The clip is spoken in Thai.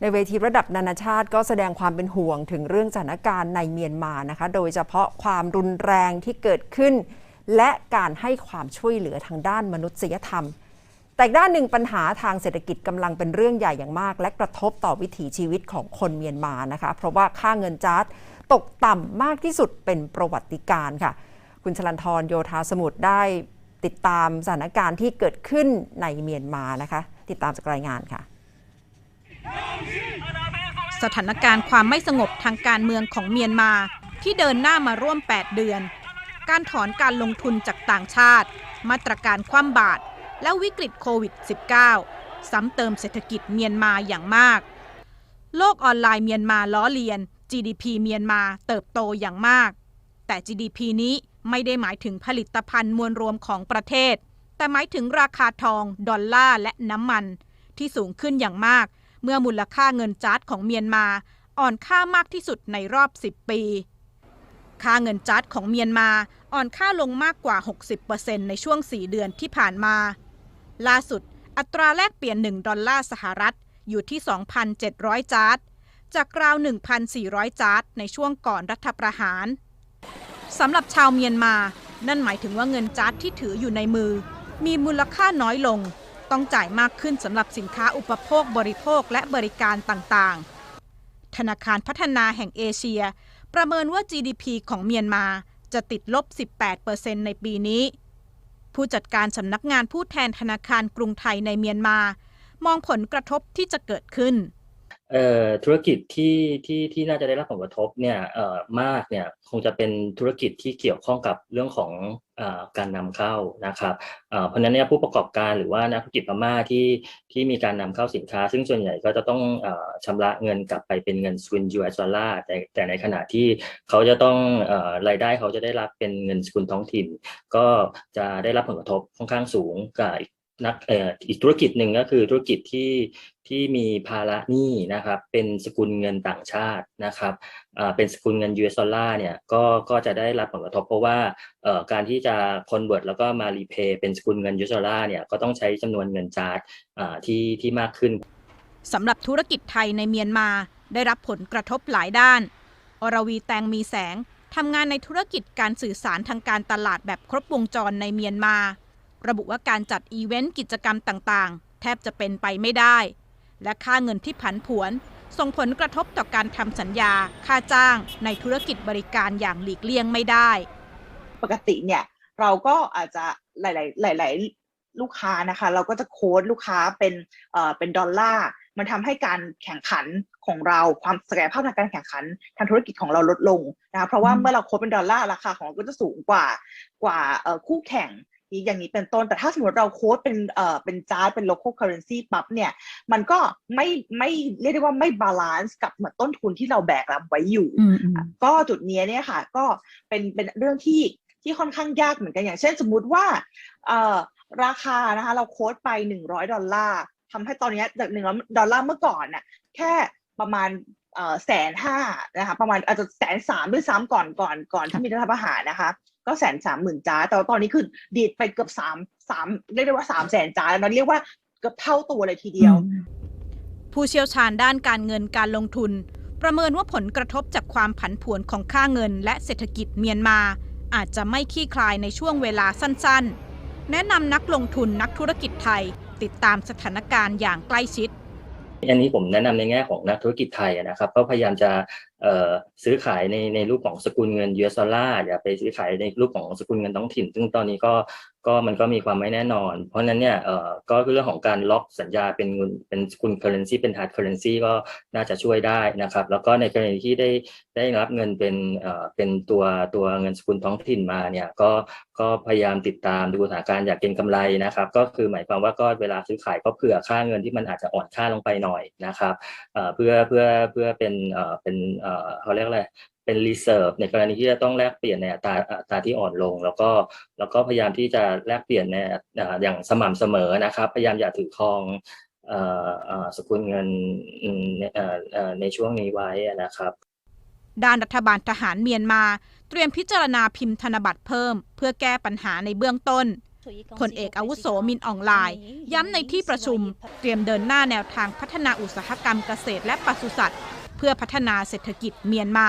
ในเวทีระดับนานาชาติก็แสดงความเป็นห่วงถึงเรื่องสถานการณ์ในเมียนมานะคะ โดยเฉพาะความรุนแรงที่เกิดขึ้น และการให้ความช่วยเหลือทางด้านมนุษยธรรม แต่ด้านหนึ่งปัญหาทางเศรษฐกิจกำลังเป็นเรื่องใหญ่อย่างมาก และกระทบต่อวิถีชีวิตของคนเมียนมานะคะ เพราะว่าค่าเงินจาร์ดตกต่ำมากที่สุดเป็นประวัติการ์ค่ะ คุณชลันทรโยธาสมุทรได้ติดตามสถานการณ์ที่เกิดขึ้นในเมียนมานะคะ ติดตามจากรายงานค่ะ สถานการณ์ความไม่สงบทางการเมืองของเมียนมาที่เดินหน้ามาร่วม 8 เดือน การถอนการลงทุนจากต่างชาติ มาตรการคว่ำบาตรและวิกฤตโควิด -19 ซ้ำเติมเศรษฐกิจเมียนมาอย่างมาก โลกออนไลน์เมียนมาล้อเลียน GDP เมียนมาเติบโตอย่างมาก แต่ GDP นี้ไม่ได้หมายถึงผลิตภัณฑ์มวลรวมของประเทศ แต่หมายถึงราคาทอง ดอลลาร์และน้ำมัน ที่สูงขึ้นอย่างมาก เมื่อมูลค่าเงินจาร์ดของเมียนมาอ่อนค่ามากที่สุดในรอบ 10 ปี ค่าเงินจาร์ดของเมียนมาอ่อนค่าลงมากกว่า 60%ในช่วง 4 เดือนที่ผ่านมา ล่าสุด อัตราแลกเปลี่ยน 1 ดอลลาร์สหรัฐอยู่ที่ 2,700 จาร์ดจากราว 1,400 จาร์ดในช่วงก่อนรัฐประหารสำหรับชาวเมียนมา นั่นหมายถึงว่าเงินจาร์ดที่ถืออยู่ในมือ มีมูลค่าน้อยลง ต้องจ่ายมากขึ้นสำหรับสินค้าอุปโภคบริโภคและบริการต่างๆ ธนาคารพัฒนาแห่งเอเชีย ประเมินว่า GDP ของเมียนมาจะติดลบ 18%ในปีนี้ ผู้จัดการสำนักงานผู้แทนธนาคารกรุงไทยในเมียนมา มองผลกระทบที่จะเกิดขึ้น ธุรกิจที่ที่ที่น่าจะได้รับผลกระทบเนี่ยมากเนี่ยคงจะเป็นธุรกิจที่เกี่ยวข้องกับเรื่องของอการนำเข้านะครับเพราะฉะนั้นเนี่ยผู้ประกอบการหรือว่านักธุรกิจพม่าที่ที่มีการนำเข้าสินค้า ซึ่งส่วนใหญ่ก็จะต้องอ่อชำระเงินกลับไปเป็นเงินสกุล US ดอลลาร์แต่แต่ในขณะที่เขาจะต้องอรายได้เขาจะได้รับเป็นเงินสกุลท้องถิ่น ก็จะได้รับผลกระทบค่อนข้างสูงกับอีก นักเอ่ออีกธุรกิจหนึ่งก็คือธุรกิจที่ที่มีภาระหนี้นะครับเป็นสกุลเงินต่างชาตินะครับอ่าเป็นสกุลเงิน US ดอลลาร์เนี่ยก็ก็จะได้รับผลกระทบเพราะว่าเอ่อการที่จะคอนเวิร์ตแล้วก็มารีเพย์เป็นสกุลเงิน US ดอลลาร์เนี่ยก็ต้องใช้จำนวนเงินจาร์ดอ่าที่ที่มากขึ้นสำหรับธุรกิจไทยในเมียนมาได้รับผลกระทบหลายด้าน อรวีแตงมีแสงทำงานในธุรกิจการสื่อสารทางการตลาดแบบครบวงจรในเมียนมา ระบุว่าการจัดอีเวนต์กิจกรรมต่างๆ แทบจะเป็นไปไม่ได้ และค่าเงินที่ผันผวน ส่งผลกระทบต่อการทำสัญญาค่าจ้างในธุรกิจบริการอย่างหลีกเลี่ยงไม่ได้ ปกติเนี่ยเราก็อาจจะหลาย ๆ หลาย ๆ ลูกค้านะคะ เราก็จะโค้ดลูกค้าเป็นเอ่อเป็นดอลลาร์มันทำให้การแข่งขันของเราความศักยภาพทางการแข่งขันทางธุรกิจของเราลดลงนะคะเพราะว่าเมื่อเราโค้ดเป็นดอลลาร์ราคาของเราก็จะสูงกว่ากว่าคู่แข่ง อย่างนี้เป็นต้น แต่ถ้าสมมติเราโค้ดเป็นเอ่อเป็นจาร์ดเป็น local currency ปั๊บเนี่ย มันก็ไม่ไม่เรียกได้ว่าไม่บาลานซ์กับเหมือนต้นทุนที่เราแบกรับไว้อยู่ ก็จุดเนี้ยเนี่ยค่ะ ก็เป็นเป็นเรื่องที่ที่ค่อนข้างยากเหมือนกันอย่างเช่นสมมุติว่าเอ่อราคานะคะเราโค้ดไปหนึ่งร้อยดอลลาร์ทำให้ตอนเนี้ยจากหนึ่งร้อยดอลลาร์เมื่อก่อนน่ะแค่ประมาณเอ่อ แสนห้านะคะประมาณอาจจะแสนสามด้วยซ้ำก่อนก่อนก่อนที่มีรัฐประหารนะคะ ก็แสนสามหมื่นจ้า แต่ว่าตอนนี้คือดีดไปเกือบสามสามเรียกได้ว่าสามแสนจ้าแล้วนะเรียกว่าเกือบเท่าตัวเลยทีเดียว ผู้เชี่ยวชาญด้านการเงินการลงทุน ประเมินว่าผลกระทบจากความผันผวนของค่าเงิน และเศรษฐกิจเมียนมา อาจจะไม่คลี่คลายในช่วงเวลาสั้น ๆ แนะนำนักลงทุนนักธุรกิจไทย ติดตามสถานการณ์อย่างใกล้ชิด อันนี้ผมแนะนำในแง่ของนักธุรกิจไทยนะครับ ก็พยายามจะซื้อขายในในรูปของสกุลเงิน US ดอลลาร์อย่าไปซื้อขายในรูปของสกุลเงินท้องถิ่น ซึ่งตอนนี้ก็ ก็มันก็มีความไม่แน่นอน เพราะนั้นเนี่ยเอ่อก็คือเรื่องของการล็อกสัญญาเป็นเงินเป็นสกุล currency เป็น hard currency ก็น่าจะช่วยได้นะครับ แล้วก็ในกรณีที่ได้ได้รับเงินเป็นเอ่อเป็นตัวตัวเงินสกุลท้องถิ่นมาเนี่ยก็ก็พยายามติดตามดูสถานการณ์อยากเก็งกำไรนะครับ ก็คือหมายความว่าก็เวลาซื้อขายก็เผื่อค่าเงินที่มันอาจจะอ่อนค่าลงไปหน่อยนะครับเอ่อเพื่อเพื่อเพื่อเป็นเอ่อเป็นเอ่อเขาเรียกอะไร เป็นรีเซิร์ฟในกรณีที่จะต้องแลกเปลี่ยนในอัตราอัตราที่อ่อนลง แล้วก็แล้วก็พยายามที่จะแลกเปลี่ยนในอย่างสม่ำเสมอนะครับ พยายามอย่าถือครองสกุลเงินในช่วงนี้ไว้นะครับด้านรัฐบาลทหารเมียนมา เตรียมพิจารณาพิมพ์ธนบัตรเพิ่ม เพื่อแก้ปัญหาในเบื้องต้นผลเอกอาวุโสมินอองไลน์ ย้ำในที่ประชุม เตรียมเดินหน้าแนวทางพัฒนาอุตสาหกรรมเกษตรและปศุสัตว์ เพื่อพัฒนาเศรษฐกิจเมียนมา